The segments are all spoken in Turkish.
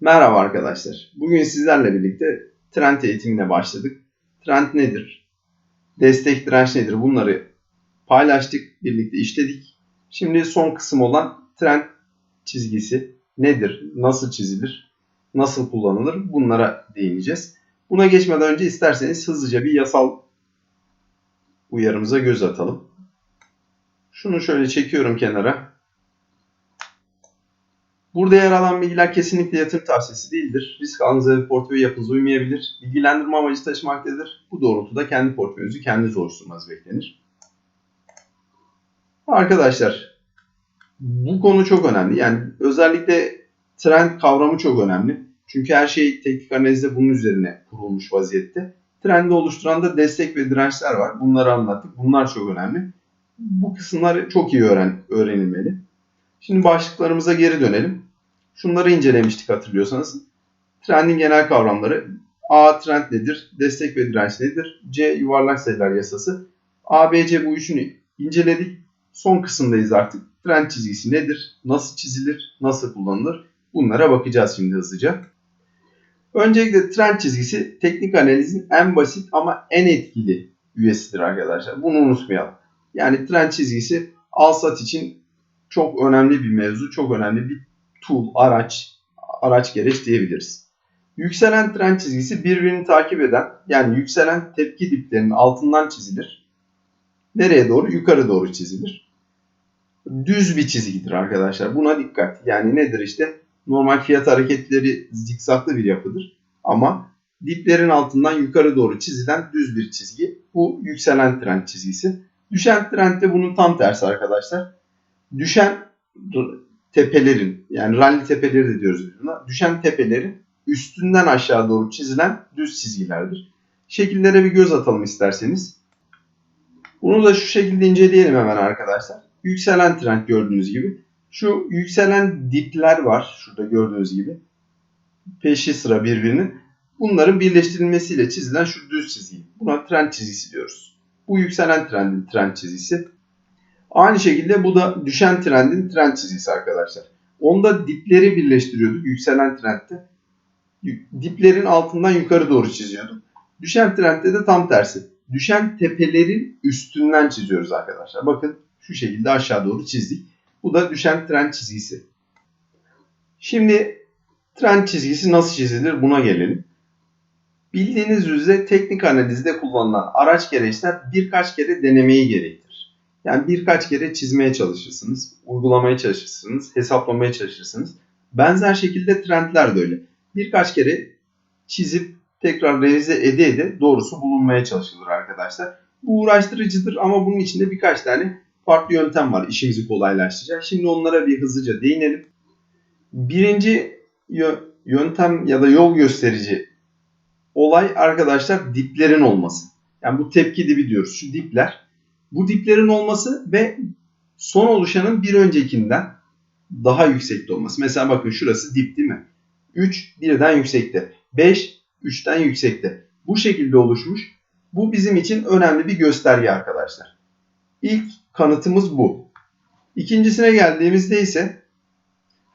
Merhaba arkadaşlar. Bugün sizlerle birlikte trend eğitimine başladık. Trend nedir? Destek direnç nedir? Bunları paylaştık, birlikte işledik. Şimdi son kısım olan trend çizgisi nedir? Nasıl çizilir? Nasıl kullanılır? Bunlara değineceğiz. Buna geçmeden önce isterseniz hızlıca bir yasal uyarımıza göz atalım. Şunu şöyle çekiyorum kenara. Burada yer alan bilgiler kesinlikle yatırım tavsiyesi değildir. Risk alınıza ve portföy yapınıza uymayabilir. Bilgilendirme amacı taşımaktadır. Bu doğrultuda kendi portföyünüzü kendiniz oluşturmanız beklenir. Arkadaşlar bu konu çok önemli. Yani özellikle trend kavramı çok önemli. Çünkü her şey teknik analizde bunun üzerine kurulmuş vaziyette. Trendi oluşturan da destek ve dirençler var. Bunları anlattık. Bunlar çok önemli. Bu kısımları çok iyi öğren öğrenilmeli. Şimdi başlıklarımıza geri dönelim. Şunları incelemiştik hatırlıyorsanız. Trendin genel kavramları. A trend nedir? Destek ve direnç nedir? C yuvarlak sayılar yasası. A, B, C bu üçünü inceledik. Son kısımdayız artık. Trend çizgisi nedir? Nasıl çizilir? Nasıl kullanılır? Bunlara bakacağız şimdi hızlıca. Öncelikle trend çizgisi teknik analizin en basit ama en etkili üyesidir arkadaşlar. Bunu unutmayalım. Yani trend çizgisi al sat için çok önemli bir mevzu, çok önemli bir tool, araç, araç gereç diyebiliriz. Yükselen trend çizgisi birbirini takip eden yani yükselen tepki diplerinin altından çizilir. Nereye doğru? Yukarı doğru çizilir. Düz bir çizgidir arkadaşlar. Buna dikkat. Yani nedir işte? Normal fiyat hareketleri zikzaklı bir yapıdır. Ama diplerin altından yukarı doğru çizilen düz bir çizgi. Bu yükselen trend çizgisi. Düşen trend de bunun tam tersi arkadaşlar. Düşen tepelerin yani rally tepeleri de diyoruz biz buna. Düşen tepelerin üstünden aşağı doğru çizilen düz çizgilerdir. Şekillere bir göz atalım isterseniz. Bunu da şu şekilde inceleyelim hemen arkadaşlar. Yükselen trend gördüğünüz gibi. Şu yükselen dipler var. Şurada gördüğünüz gibi. Peşi sıra birbirinin. Bunların birleştirilmesiyle çizilen şu düz çizgi. Buna trend çizgisi diyoruz. Bu yükselen trendin trend çizgisi. Aynı şekilde bu da düşen trendin trend çizgisi arkadaşlar. Onda dipleri birleştiriyorduk yükselen trendde. Diplerin altından yukarı doğru çiziyorduk. Düşen trendde de tam tersi. Düşen tepelerin üstünden çiziyoruz arkadaşlar. Bakın şu şekilde aşağı doğru çizdik. Bu da düşen trend çizgisi. Şimdi trend çizgisi nasıl çizilir buna gelelim. Bildiğiniz üzere teknik analizde kullanılan araç gereçler birkaç kere denemeyi gerektirir. Yani birkaç kere çizmeye çalışırsınız, uygulamaya çalışırsınız, hesaplamaya çalışırsınız. Benzer şekilde trendler de öyle. Birkaç kere çizip tekrar revize ede ede doğrusu bulunmaya çalışılır arkadaşlar. Bu uğraştırıcıdır ama bunun içinde birkaç tane farklı yöntem var işimizi kolaylaştıracak. Şimdi onlara bir hızlıca değinelim. Birinci yöntem ya da yol gösterici olay arkadaşlar diplerin olması. Yani bu tepki dibi diyoruz. Şu dipler. Bu diplerin olması ve son oluşanın bir öncekinden daha yüksekte olması. Mesela bakın şurası dip değil mi? 3 birden yüksekte. 5 3'ten yüksekte. Bu şekilde oluşmuş. Bu bizim için önemli bir gösterge arkadaşlar. İlk kanıtımız bu. İkincisine geldiğimizde ise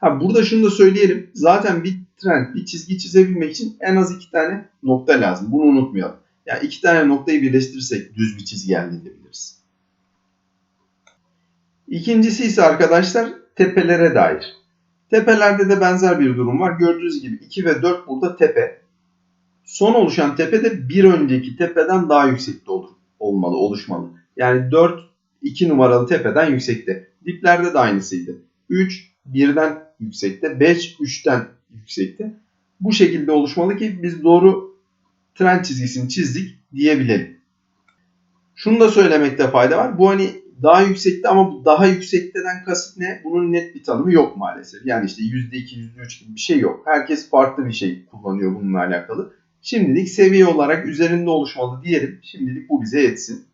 ha burada şunu da söyleyelim. Zaten bir trend, bir çizgi çizebilmek için en az iki tane nokta lazım. Bunu unutmayalım. Yani iki tane noktayı birleştirirsek düz bir çizgi elde edebiliriz. İkincisi ise arkadaşlar tepelere dair. Tepelerde de benzer bir durum var. Gördüğünüz gibi 2 ve 4 burada tepe. Son oluşan tepe de bir önceki tepeden daha yüksekte olur, olmalı, oluşmalı. Yani 4 2 numaralı tepeden yüksekte. Diplerde de aynısıydı. 3 1'den yüksekte, 5 3'ten yüksekte. Bu şekilde oluşmalı ki biz doğru trend çizgisini çizdik diyebilelim. Şunu da söylemekte fayda var. Bu hani daha yüksekte ama bu daha yüksekteden kasıt ne? Bunun net bir tanımı yok maalesef. Yani işte %2, %3 gibi bir şey yok. Herkes farklı bir şey kullanıyor bununla alakalı. Şimdilik seviye olarak üzerinde oluşmalı diyelim. Şimdilik bu bize yetsin.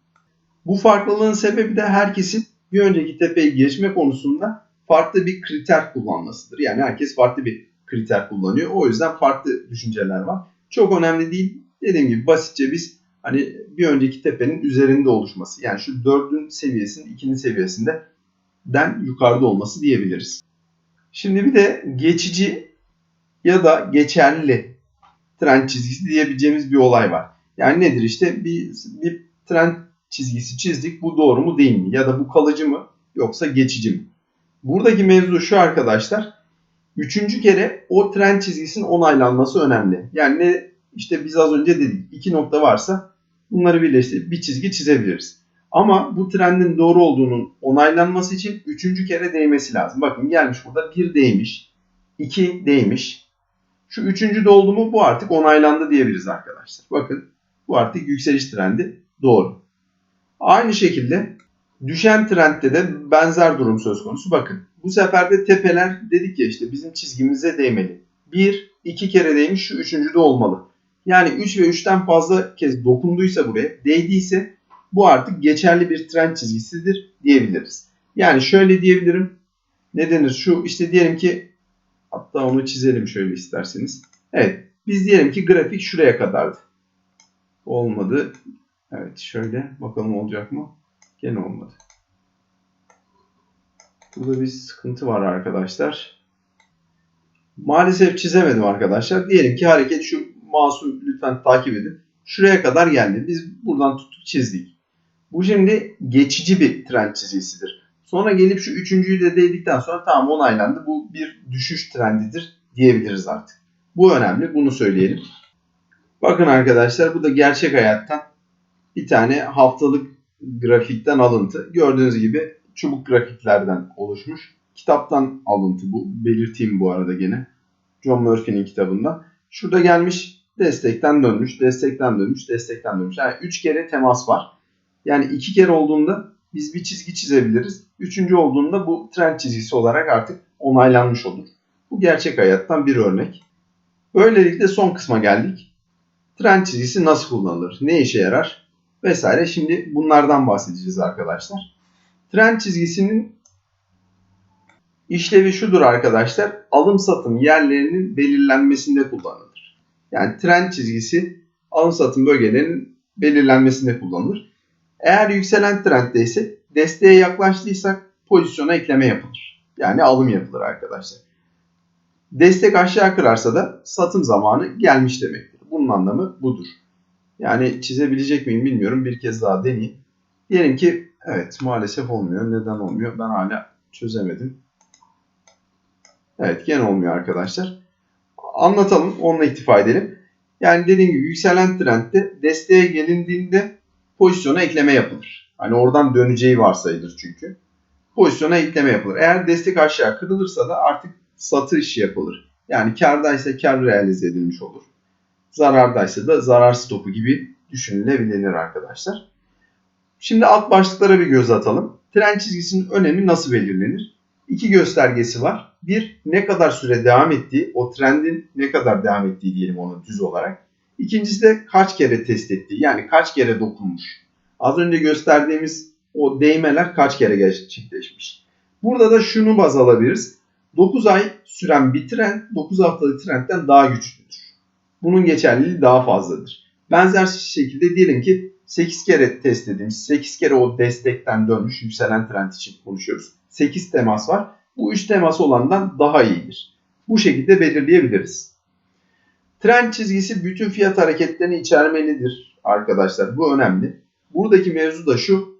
Bu farklılığın sebebi de herkesin bir önceki tepeyi geçme konusunda farklı bir kriter kullanmasıdır. Yani herkes farklı bir kriter kullanıyor. O yüzden farklı düşünceler var. Çok önemli değil. Dediğim gibi basitçe biz hani bir önceki tepenin üzerinde oluşması. Yani şu dördün seviyesinin ikinin seviyesinde den yukarıda olması diyebiliriz. Şimdi bir de geçici ya da geçerli trend çizgisi diyebileceğimiz bir olay var. Yani nedir işte bir, bir trend çizgisi çizdik bu doğru mu değil mi? Ya da bu kalıcı mı yoksa geçici mi? Buradaki mevzu şu arkadaşlar. Üçüncü kere o trend çizgisinin onaylanması önemli. Yani ne işte biz az önce dedik iki nokta varsa bunları birleştirip bir çizgi çizebiliriz. Ama bu trendin doğru olduğunun onaylanması için üçüncü kere değmesi lazım. Bakın gelmiş burada bir değmiş, iki değmiş. Şu üçüncü de oldu mu bu artık onaylandı diyebiliriz arkadaşlar. Bakın bu artık yükseliş trendi doğru. Aynı şekilde düşen trendde de benzer durum söz konusu. Bakın bu sefer de tepeler dedik ya işte bizim çizgimize değmeli. Bir, iki kere değmiş şu üçüncü de olmalı. Yani 3 ve 3'ten fazla kez dokunduysa buraya, değdiyse bu artık geçerli bir trend çizgisidir diyebiliriz. Yani şöyle diyebilirim. Ne denir? Şu işte diyelim ki hatta onu çizelim şöyle isterseniz. Evet. Biz diyelim ki grafik şuraya kadardı. Olmadı. Evet şöyle bakalım olacak mı? Gene olmadı. Burada bir sıkıntı var arkadaşlar. Maalesef çizemedim arkadaşlar. Diyelim ki hareket şu mouse'u lütfen takip edin. Şuraya kadar geldi. Biz buradan tuttuk çizdik. Bu şimdi geçici bir trend çizgisidir. Sonra gelip şu üçüncüyü de değdikten sonra tamam onaylandı. Bu bir düşüş trendidir diyebiliriz artık. Bu önemli. Bunu söyleyelim. Bakın arkadaşlar bu da gerçek hayattan bir tane haftalık grafikten alıntı. Gördüğünüz gibi çubuk grafiklerden oluşmuş. Kitaptan alıntı bu. Belirteyim bu arada gene. John Murphy'nin kitabından. Şurada gelmiş destekten dönmüş, destekten dönmüş, destekten dönmüş. Yani 3 kere temas var. Yani 2 kere olduğunda biz bir çizgi çizebiliriz. Üçüncü olduğunda bu trend çizgisi olarak artık onaylanmış olur. Bu gerçek hayattan bir örnek. Böylelikle son kısma geldik. Trend çizgisi nasıl kullanılır? Ne işe yarar? Vesaire. Şimdi bunlardan bahsedeceğiz arkadaşlar. Trend çizgisinin işlevi şudur arkadaşlar. Alım satım yerlerinin belirlenmesinde kullanılır. Yani trend çizgisi alım satım bölgelerinin belirlenmesinde kullanılır. Eğer yükselen trendde ise desteğe yaklaştıysak pozisyona ekleme yapılır. Yani alım yapılır arkadaşlar. Destek aşağı kırarsa da satım zamanı gelmiş demektir. Bunun anlamı budur. Yani çizebilecek miyim bilmiyorum. Bir kez daha deneyeyim. Diyelim ki evet maalesef olmuyor. Neden olmuyor? Ben hala çözemedim. Evet gene olmuyor arkadaşlar. Anlatalım. Onunla iktifa edelim. Yani dediğim gibi yükselen trendde desteğe gelindiğinde pozisyona ekleme yapılır. Hani oradan döneceği varsayılır çünkü. Pozisyona ekleme yapılır. Eğer destek aşağı kırılırsa da artık satış yapılır. Yani kardaysa kar realize edilmiş olur. Zarardaysa da zarar stopu gibi düşünülebilir arkadaşlar. Şimdi alt başlıklara bir göz atalım. Trend çizgisinin önemi nasıl belirlenir? İki göstergesi var. Bir, ne kadar süre devam ettiği, o trendin ne kadar devam ettiği diyelim onu düz olarak. İkincisi de kaç kere test ettiği, yani kaç kere dokunmuş. Az önce gösterdiğimiz o değmeler kaç kere gerçekleşmiş. Burada da şunu baz alabiliriz. 9 ay süren bir trend 9 haftalık trendten daha güçlüdür. Bunun geçerliliği daha fazladır. Benzer şekilde diyelim ki 8 kere test edilmiş, 8 kere o destekten dönmüş yükselen trend için konuşuyoruz. 8 temas var. Bu 3 temas olandan daha iyidir. Bu şekilde belirleyebiliriz. Trend çizgisi bütün fiyat hareketlerini içermelidir arkadaşlar. Bu önemli. Buradaki mevzu da şu.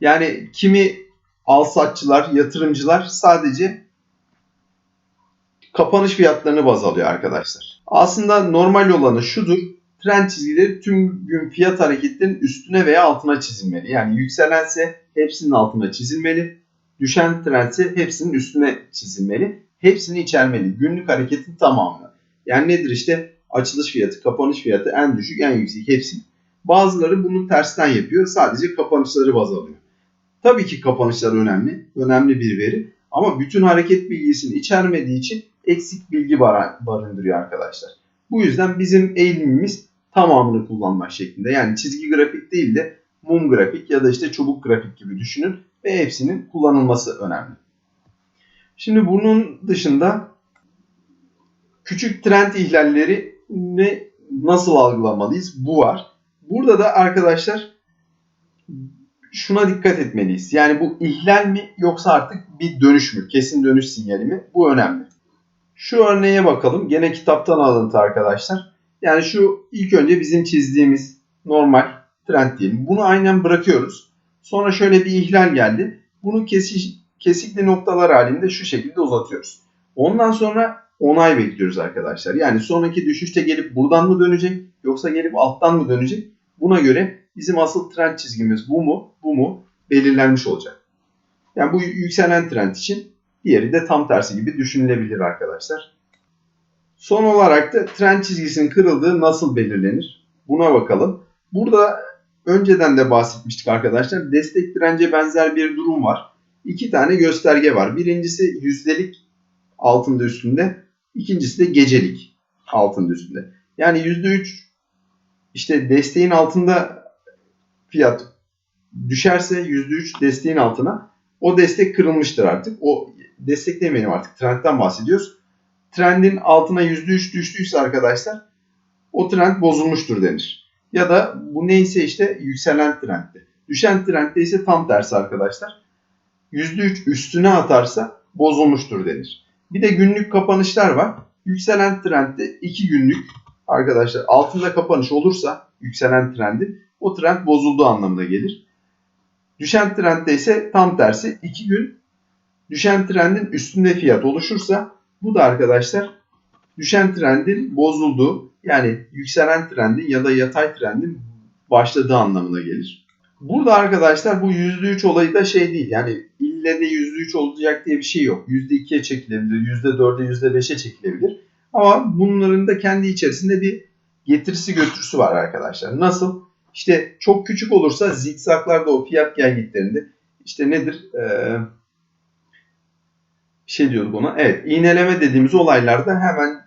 Yani kimi alsatçılar, yatırımcılar sadece kapanış fiyatlarını baz alıyor arkadaşlar. Aslında normal olanı şudur. Trend çizgileri tüm gün fiyat hareketlerinin üstüne veya altına çizilmeli. Yani yükselense hepsinin altına çizilmeli. Düşen trendse hepsinin üstüne çizilmeli. Hepsini içermeli. Günlük hareketin tamamı. Yani nedir işte açılış fiyatı, kapanış fiyatı en düşük, en yüksek hepsini. Bazıları bunu tersten yapıyor. Sadece kapanışları baz alıyor. Tabii ki kapanışlar önemli. Önemli bir veri. Ama bütün hareket bilgisini içermediği için eksik bilgi barındırıyor arkadaşlar. Bu yüzden bizim eğilimimiz tamamını kullanmak şeklinde. Yani çizgi grafik değil de mum grafik ya da işte çubuk grafik gibi düşünün ve hepsinin kullanılması önemli. Şimdi bunun dışında küçük trend ihlalleri ne nasıl algılamalıyız? Bu var. Burada da arkadaşlar şuna dikkat etmeliyiz. Yani bu ihlal mi yoksa artık bir dönüş mü? Kesin dönüş sinyali mi? Bu önemli. Şu örneğe bakalım. Gene kitaptan alıntı arkadaşlar. Yani şu ilk önce bizim çizdiğimiz normal trend diyelim. Bunu aynen bırakıyoruz. Sonra şöyle bir ihlal geldi. Bunu kesiş, kesikli noktalar halinde şu şekilde uzatıyoruz. Ondan sonra onay bekliyoruz arkadaşlar. Yani sonraki düşüşte gelip buradan mı dönecek yoksa gelip alttan mı dönecek? Buna göre bizim asıl trend çizgimiz bu mu bu mu belirlenmiş olacak. Yani bu yükselen trend için diğeri de tam tersi gibi düşünülebilir arkadaşlar. Son olarak da trend çizgisinin kırıldığı nasıl belirlenir? Buna bakalım. Burada önceden de bahsetmiştik arkadaşlar. Destek dirence benzer bir durum var. İki tane gösterge var. Birincisi yüzdelik altında üstünde. İkincisi de gecelik altında üstünde. Yani %3 işte desteğin altında fiyat düşerse %3 desteğin altına o destek kırılmıştır artık. O destek demeyelim artık trendten bahsediyoruz. Trendin altına %3 düştüyse arkadaşlar o trend bozulmuştur denir. Ya da bu neyse işte yükselen trendde. Düşen trendde ise tam tersi arkadaşlar. %3 üstüne atarsa bozulmuştur denir. Bir de günlük kapanışlar var. Yükselen trendde 2 günlük arkadaşlar altında kapanış olursa yükselen trendi o trend bozulduğu anlamına gelir. Düşen trendde ise tam tersi 2 gün düşen trendin üstünde fiyat oluşursa bu da arkadaşlar düşen trendin bozulduğu yani yükselen trendin ya da yatay trendin başladığı anlamına gelir. Burada arkadaşlar bu %3 olayı da şey değil yani ille de %3 olacak diye bir şey yok. %2'ye çekilebilir, %4'e, %5'e çekilebilir. Ama bunların da kendi içerisinde bir getirisi götürüsü var arkadaşlar. Nasıl? İşte çok küçük olursa zikzaklarda o fiyat gelgitlerinde işte nedir? Ee, şey diyorduk ona. Evet iğneleme dediğimiz olaylarda hemen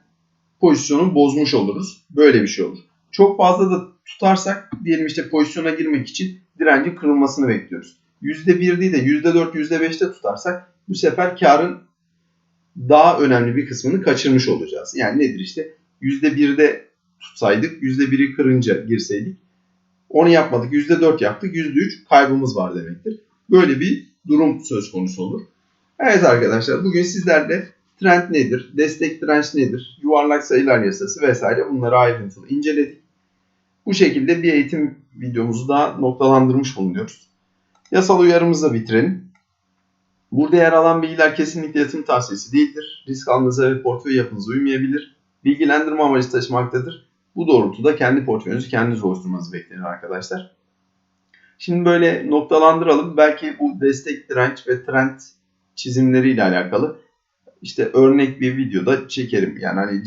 pozisyonu bozmuş oluruz. Böyle bir şey olur. Çok fazla da tutarsak diyelim işte pozisyona girmek için direncin kırılmasını bekliyoruz. %1 değil de %4, %5'te tutarsak bu sefer karın daha önemli bir kısmını kaçırmış olacağız. Yani nedir işte %1'de tutsaydık %1'i kırınca girseydik onu yapmadık %4 yaptık %3 kaybımız var demektir. Böyle bir durum söz konusu olur. Evet arkadaşlar bugün sizlerle trend nedir, destek direnç nedir, yuvarlak sayılar yasası vesaire bunları ayrıntılı inceledik. Bu şekilde bir eğitim videomuzu da noktalandırmış bulunuyoruz. Yasal uyarımızı da bitirelim. Burada yer alan bilgiler kesinlikle yatırım tavsiyesi değildir. Risk almanıza ve portföy yapınıza uymayabilir. Bilgilendirme amacı taşımaktadır. Bu doğrultuda kendi portföyünüzü kendiniz oluşturmanız beklenir arkadaşlar. Şimdi böyle noktalandıralım. Belki bu destek direnç ve trend çizimleriyle alakalı işte örnek bir videoda çekerim. Yani hani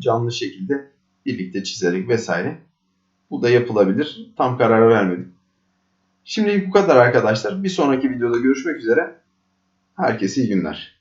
canlı şekilde birlikte çizerek vesaire. Bu da yapılabilir. Tam karar vermedim. Şimdilik bu kadar arkadaşlar. Bir sonraki videoda görüşmek üzere. Herkese iyi günler.